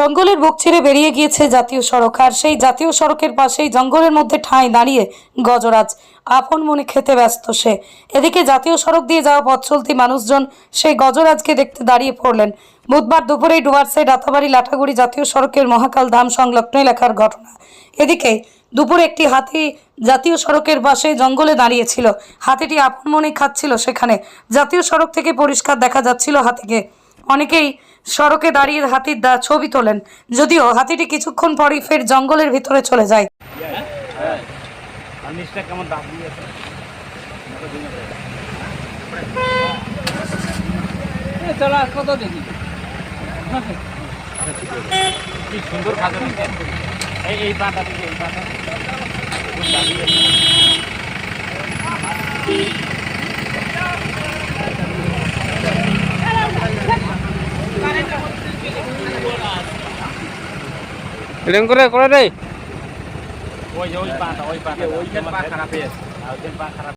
জঙ্গলের বুক ছেড়ে বেরিয়ে গিয়েছে জাতীয় সড়ক। আর সেই জাতীয় সড়কের পাশেই জঙ্গলের মধ্যে ঠাঁই দাঁড়িয়ে গজরাজ। আপন মনে খেতে ব্যস্ত সে। এদিকে জাতীয় সড়ক দিয়ে যাওয়া পথ চলতি মানুষজন সেই গজরাজকে দেখতে দাঁড়িয়ে পড়লেন। বুধবার দুপুরেই ডুয়ার্সাই রাতাবাড়ি লাঠাগুড়ি জাতীয় সড়কের মহাকাল ধাম সংলগ্ন এলাকার ঘটনা। এদিকে দুপুরে একটি হাতি জাতীয় সড়কের পাশে জঙ্গলে দাঁড়িয়েছিল। হাতিটি আপন মনে খাচ্ছিল সেখানে। জাতীয় সড়ক থেকে পরিষ্কার দেখা যাচ্ছিল হাতিকে। অনেকেই সড়কে দাঁড়িয়ে হাতির দা ছবি তোলেন, যদিও হাতিটি কিছুক্ষণ পরই ফের জঙ্গলের ভিতরে চলে যায়। সুন্দর এরকম করে করে রে ওই ওই ওই ওই পা আর পা খারাপ